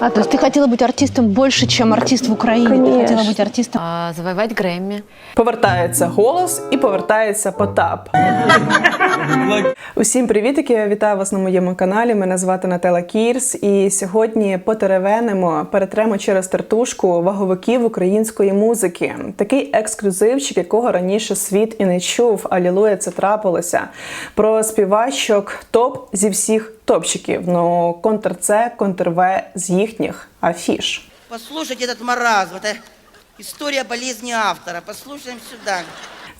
А, то есть ты хотела быть артистом больше, чем артист в Украине? Ты Конечно. хотела быть артистом? А, завоевать Грэмми. Повертається голос і повертається Потап. Усім привітики! Вітаю вас на моєму каналі. Мене звати Нателла Кірс. І сьогодні потеревенимо, перетремо через тертушку ваговиків української музики. Такий ексклюзивчик, якого раніше світ і не чув. Алілуя, це трапилося. Про співачок топ зі всіх топчиків. Ну, контр С, контр В з їхніх афіш. Послушайте этот маразм, это история болезни автора. Послушаем сюда.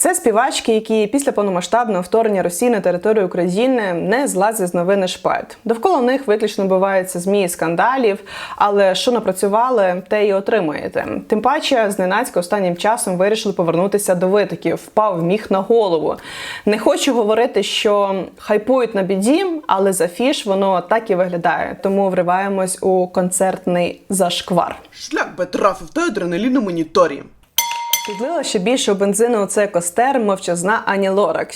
Це співачки, які після повномасштабного вторгнення Росії на територію України не злазять з новини шпальт. Довкола них виключно буваються змії скандалів, але що напрацювали, те й отримуєте. Тим паче, зненацька останнім часом вирішили повернутися до витоків, впав міг на голову. Не хочу говорити, що хайпують на біді, але за фіш воно так і виглядає. Тому вриваємось у концертний зашквар. Шлях би трафив та адреналін на моніторі. Підлила ще більше бензину у цей костер мовчазна Ані Лорак.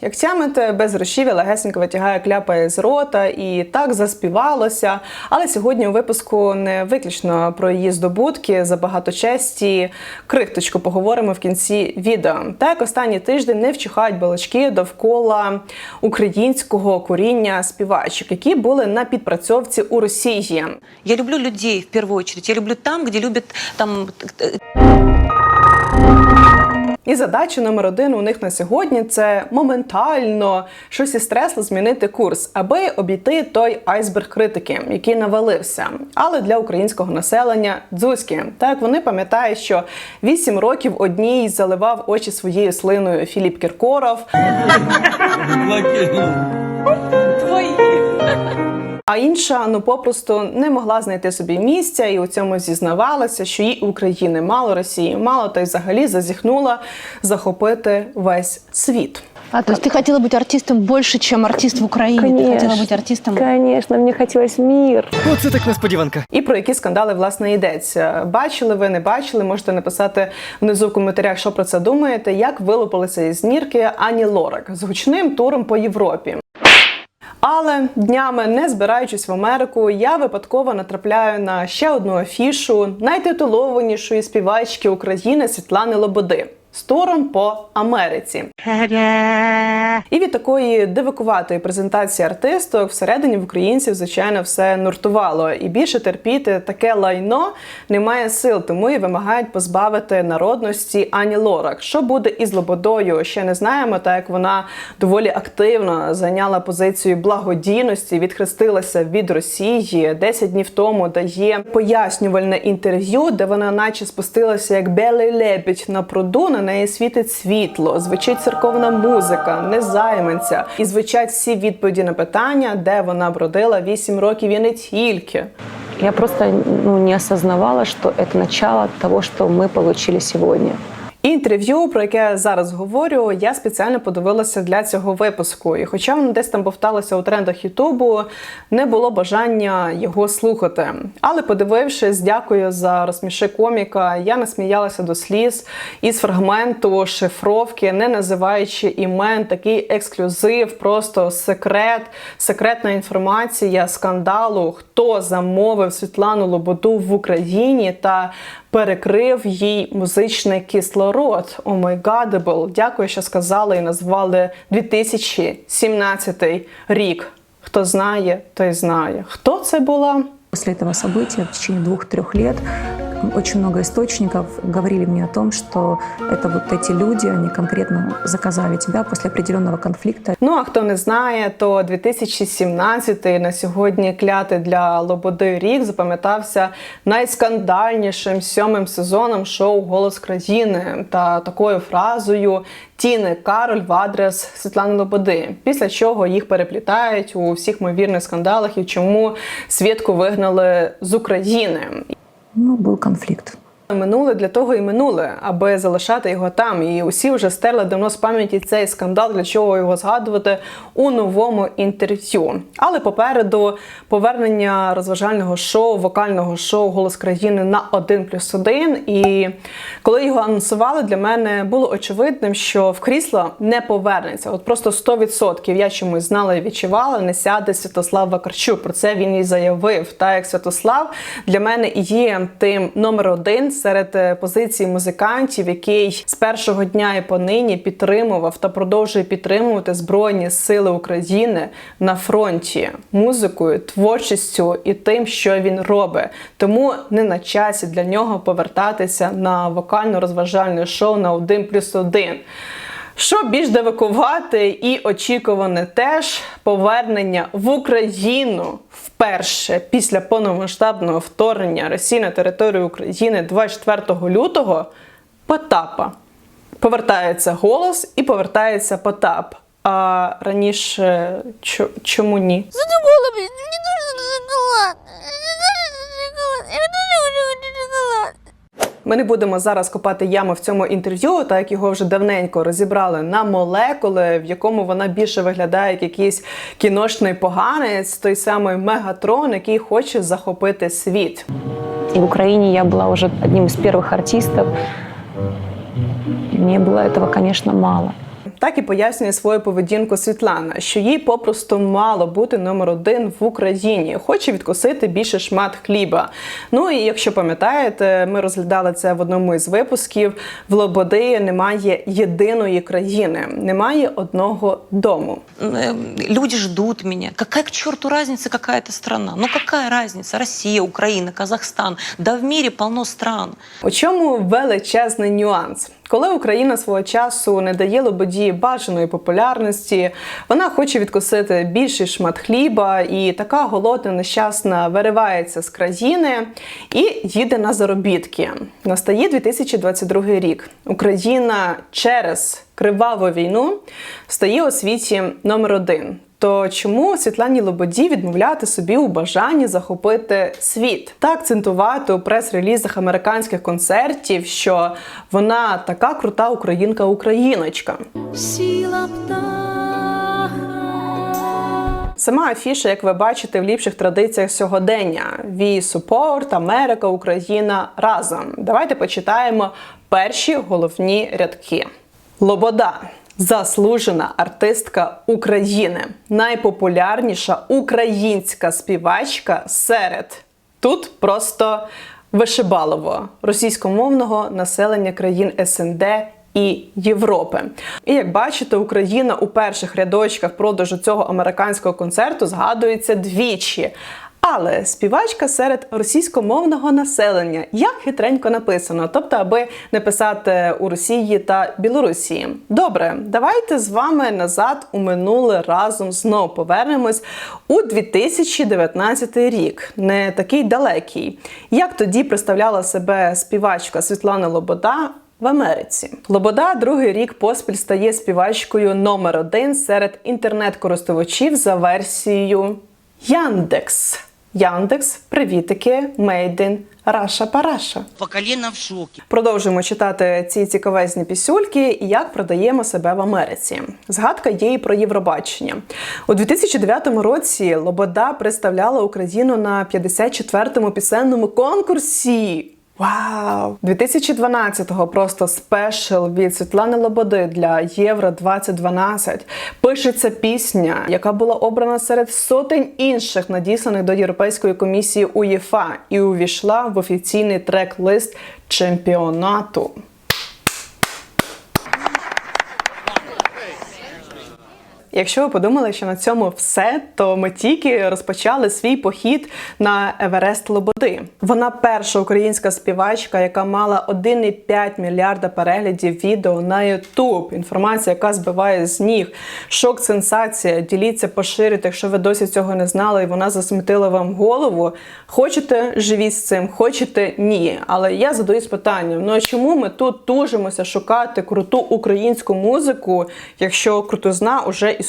Як тямите, без грошів легесенько витягає кляпа з рота і так заспівалося. Але сьогодні у випуску не виключно про її здобутки за багато честі. Крихточку поговоримо в кінці відео. Так останній тиждень не вчихають балачки довкола українського коріння співачок, які були на підпрацьовці у Росії. Я люблю людей в первую очередь. Я люблю там, где любят там э, І задача номер один у них на сьогодні це моментально щось із стресу змінити курс, аби обійти той айсберг критики, який навалився. Але для українського населення дзузьки. Так вони пам'ятають, що 8 років одній заливав очі своєю слиною Філіп Кіркоров. А інша ну попросту не могла знайти собі місця і у цьому зізнавалася, що їй України мало Росії, мало та й взагалі зазіхнула захопити весь світ. А, то есть ты хотела быть артистом больше, чем артист в Украине? Ты хотела быть артистом? Конечно, мне хотелось мир. Оце так несподіванка. І про які скандали власне йдеться. Бачили ви, не бачили? Можете написати внизу в коментарях, що про це думаєте. Як вилупилися із нірки Ані Лорак з гучним туром по Європі. Але днями, не збираючись в Америку, я випадково натрапляю на ще одну афішу найтитулованішої співачки України Світлани Лободи з туром по Америці. І від такої дивакуватої презентації артисток всередині в українців, звичайно, все нуртувало. І більше терпіти таке лайно немає сил, тому і вимагають позбавити народності Ані Лорак. Що буде із Лободою, ще не знаємо, так як вона доволі активно зайняла позицію благодійності, відхрестилася від Росії. 10 днів тому дає пояснювальне інтерв'ю, де вона, наче спустилася як белий лебідь на пруду. На неї світить світло, звучить церковна музика, незайманця, і звучать всі відповіді на питання, де вона бродила 8 років і не тільки. Я просто ну, не осознавала, що це начало того, що ми отримали сегодня. Інтерв'ю, про яке я зараз говорю, я спеціально подивилася для цього випуску. І хоча воно десь там повталося у трендах Ютубу, не було бажання його слухати. Але подивившись, дякую за розсміши коміка. Я насміялася до сліз із фрагменту шифровки, не називаючи імен, такий ексклюзив, просто секрет, секретна інформація скандалу, хто замовив Світлану Лободу в Україні та перекрив їй музичний кислород. О май гадебл. Дякую, що сказали і назвали 2017 рік. Хто знає, той знає. Хто це була? Після цього события в течение двух-трех лет очень много источников говорили мне о том, что это вот эти люди, они конкретно заказали тебя после определенного конфликта. Ну а хто не знає, то 2017 на сьогодні клятий для Лободи рік запам'ятався найскандальнішим сьомим сезоном шоу Голос країни та такою фразою Тіни Кароль в адрес Світлани Лободи. Після чого їх переплітають у всіх ймовірних скандалах і чому Свідку вигнали з України. Ну, был конфликт. Минуле для того і минуле, аби залишати його там. І усі вже стерли давно з пам'яті цей скандал, для чого його згадувати у новому інтерв'ю. Але попереду повернення розважального шоу, вокального шоу Голос країни на 1 плюс 1. І коли його анонсували, для мене було очевидним, що в крісло не повернеться. От просто 100% я чомусь знала і відчувала, не сяде Святослав Вакарчук. Про це він і заявив. Та як Святослав для мене і є тим номер один серед е, позицій музикантів, який з першого дня і понині підтримував та продовжує підтримувати Збройні Сили України на фронті музикою, творчістю і тим, що він робить. Тому не на часі для нього повертатися на вокально-розважальне шоу на 1 плюс 1. Що більш дивакувати і очікуване теж повернення в Україну вперше після повномасштабного вторгнення Росії на територію України 24 лютого Потапа. Повертається голос і повертається Потап. А раніше чо- чому ні? Задумала. Я дуже шоколад. Ми не будемо зараз копати яму в цьому інтерв'ю, так як його вже давненько розібрали на молекули, в якому вона більше виглядає як якийсь кіношний поганець, той самий мегатрон, який хоче захопити світ. И в Украине я была уже одним из первых артистов. Мне было этого, конечно, мало. Так і пояснює свою поведінку Світлана, що їй попросту мало бути номер один в Україні, хоче відкусити більше шмат хліба. Ну і якщо пам'ятаєте, ми розглядали це в одному із випусків. В Лободи немає єдиної країни, немає одного дому. Э, Люди ждут меня. Какая к черту разница, какая это страна? Ну какая разница? Россия, Украина, Казахстан. Да в мире полно стран. У чому величезний нюанс? Коли Україна свого часу не дає Лободі бажаної популярності, вона хоче відкусити більший шмат хліба, і така голодна нещасна виривається з країни і їде на заробітки. Настає 2022 рік. Україна через криваву війну стає у світі номер один. То чому Світлані Лободі відмовляти собі у бажанні захопити світ та акцентувати у прес-релізах американських концертів, що вона така крута українка-україночка? Птаха. Сама афіша, як ви бачите, в ліпших традиціях сьогодення: We support, Америка, Україна разом. Давайте почитаємо перші головні рядки. Лобода. Заслужена артистка України, найпопулярніша українська співачка серед тут просто вишибалово російськомовного населення країн СНД і Європи. І як бачите, Україна у перших рядочках продажу цього американського концерту згадується двічі. Але співачка серед російськомовного населення як хитренько написано, тобто, аби не писати у Росії та Білорусі. Добре, давайте з вами назад у минуле разом знову повернемось у 2019 рік, не такий далекий. Як тоді представляла себе співачка Світлана Лобода в Америці. Лобода другий рік поспіль стає співачкою номер один серед інтернет-користувачів за версією Яндекс. Яндекс, привітики, Мейдин, Раша Параша. Поколіна в шокі. Продовжуємо читати ці цікавезні пісюльки і як продаємо себе в Америці. Згадка є і про Євробачення. У 2009 році Лобода представляла Україну на 54-му пісенному конкурсі. Вау! 2012-го просто спешл від Світлани Лободи для Євро 2012. Пишеться пісня, яка була обрана серед сотень інших, надісланих до Європейської комісії УЄФА і увійшла в офіційний трек-лист чемпіонату. Якщо ви подумали, що на цьому все, то ми тільки розпочали свій похід на Еверест Лободи. Вона перша українська співачка, яка мала 1,5 мільярда переглядів відео на YouTube. Інформація, яка збиває з ніг. Шок, сенсація. Діліться, поширюйте, якщо ви досі цього не знали, і вона засмітила вам голову. Хочете живіть з цим, хочете ні. Але я задаюсь питанням: ну а чому ми тут тужимося шукати круту українську музику, якщо крутизна уже існує?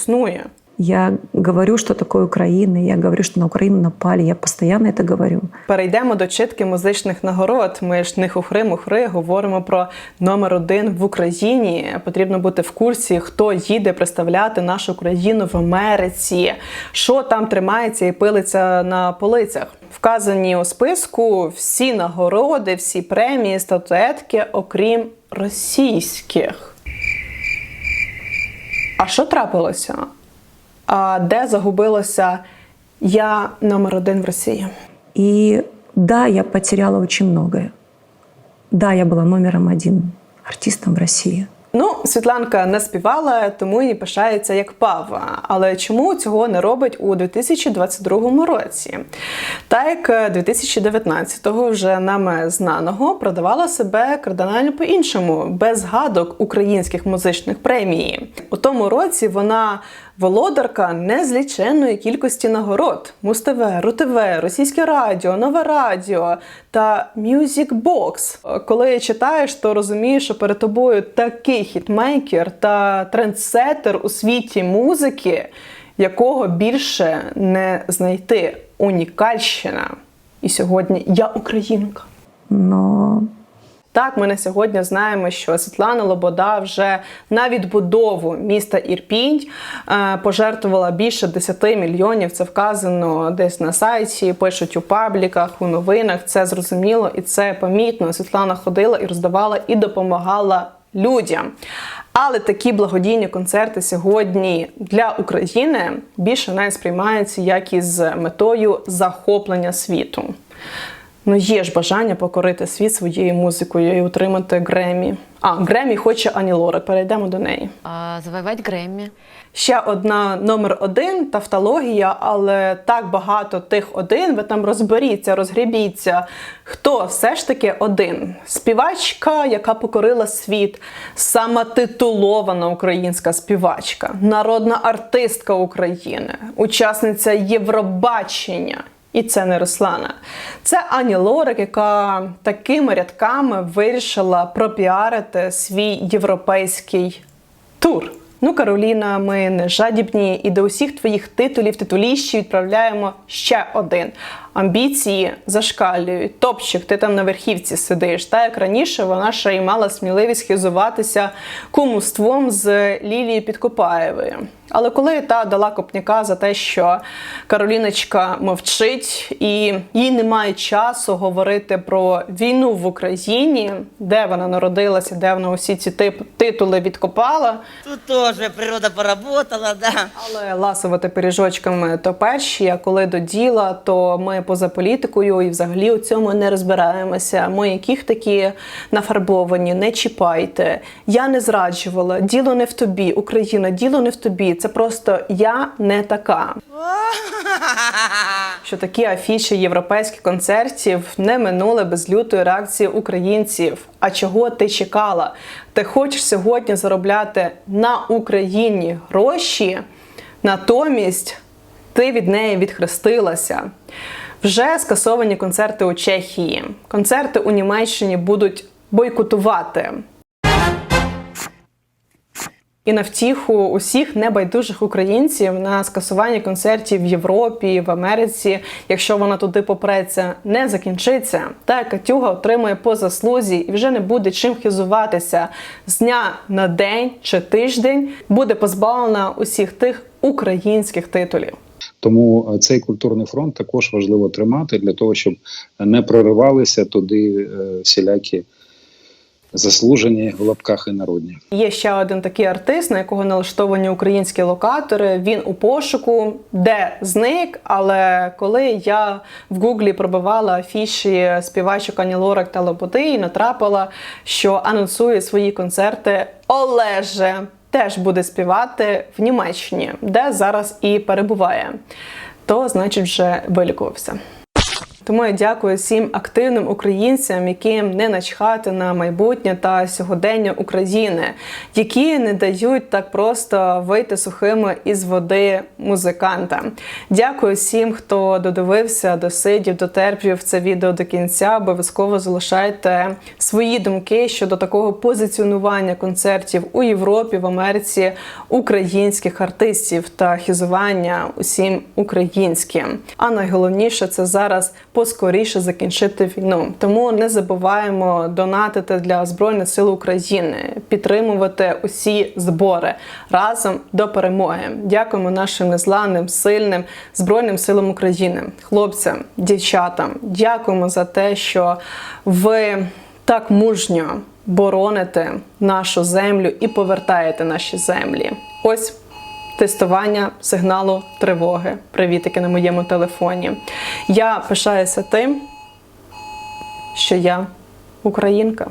Я говорю, что такое Украина, я говорю, что на Украину напали, я постоянно это говорю. Перейдемо до читки музичних нагород. Ми ж не хухри-мухри, говоримо про номер один в Україні. Потрібно бути в курсі, хто їде представляти нашу країну в Америці, що там тримається і пилиться на полицях. Вказані у списку всі нагороди, всі премії, статуетки, окрім російських. А що трапилося? А де загубилося я номер один в Росії? І да, я потеряла очень многое. Да, я была номером один артистом в России. Ну, Світланка не співала, тому і пишається як пава. Але чому цього не робить у 2022 році? Так як 2019-го вже нами знаного продавала себе кардинально по-іншому, без згадок українських музичних премій. У тому році вона володарка незліченної кількості нагород: Муз-ТВ, РУ-ТВ, Російське радіо, Нове Радіо та Box. Коли читаєш, то розумієш, що перед тобою такий хітмейкер та трендсеттер у світі музики, якого більше не знайти. Унікальщина. І сьогодні я українка. Но Так, ми на сьогодні знаємо, що Світлана Лобода вже на відбудову міста Ірпінь е, пожертвувала більше 10 мільйонів. Це вказано десь на сайті, пишуть у пабліках, у новинах. Це зрозуміло і це помітно. Світлана ходила і роздавала і допомагала людям. Але такі благодійні концерти сьогодні для України більше не сприймаються як із метою захоплення світу. Ну, є ж бажання покорити світ своєю музикою і отримати Гремі. А, Гремі хоче Ані Лорак. Перейдемо до неї. А, завоевать Грэмми. Ще одна номер один тавтологія, але так багато тих один. Ви там розберіться, розгрібіться. Хто все ж таки один? Співачка, яка покорила світ, сама титулована українська співачка, народна артистка України, учасниця Євробачення. І це не Руслана. Це Ані Лорак, яка такими рядками вирішила пропіарити свій європейський тур. Ну, Кароліна, ми не жадібні, і до усіх твоїх титулів, титуліщі відправляємо ще один. Амбіції зашкалюють. Топчик, ти там на верхівці сидиш. Та як раніше вона ще й мала сміливість хизуватися кумовством з Лілією Підкопаєвою. Але коли та дала копняка за те, що Кароліночка мовчить і їй немає часу говорити про війну в Україні, де вона народилася, де вона усі ці тип- титули відкопала, Тут тоже природа поработала, да. але ласувати пиріжочками то перші, а коли до діла, то ми поза політикою і взагалі у цьому не розбираємося. Ми яких такі нафарбовані, не чіпайте. Я не зраджувала, діло не в тобі, Україна, діло не в тобі. Це просто я не така. Що такі афіші європейських концертів не минули без лютої реакції українців. А чого ти чекала? Ти хочеш сьогодні заробляти на Україні гроші, натомість ти від неї відхрестилася. Вже скасовані концерти у Чехії. Концерти у Німеччині будуть бойкотувати. І на втіху усіх небайдужих українців на скасування концертів в Європі, в Америці, якщо вона туди попреться, не закінчиться. Та Катюга отримує по заслузі і вже не буде чим хизуватися з дня на день чи тиждень, буде позбавлена усіх тих українських титулів. Тому е, цей культурний фронт також важливо тримати для того, щоб не проривалися туди е, всілякі заслужені в лапках і народні. Є ще один такий артист, на якого налаштовані українські локатори. Він у пошуку, де зник. Але коли я в гуглі пробивала афіші співачок Ані Лорак та Лободи і натрапила, що анонсує свої концерти Олеже. Теж буде співати в Німеччині, де зараз і перебуває. То значить вже вилікувався. Тому я дякую всім активним українцям, яким не начхати на майбутнє та сьогодення України, які не дають так просто вийти сухими із води музиканта. Дякую всім, хто додивився, досидів, дотерпів це відео до кінця. Обов'язково залишайте свої думки щодо такого позиціонування концертів у Європі, в Америці українських артистів та хізування усім українським. А найголовніше це зараз поскоріше закінчити війну. Тому не забуваємо донатити для збройних сил України, підтримувати усі збори разом до перемоги. Дякуємо нашим незламним, сильним збройним силам України, хлопцям, дівчатам. Дякуємо за те, що ви так мужньо бороните нашу землю і повертаєте наші землі. Ось тестування сигналу тривоги. Привітики на моєму телефоні. Я пишаюся тим, що я українка.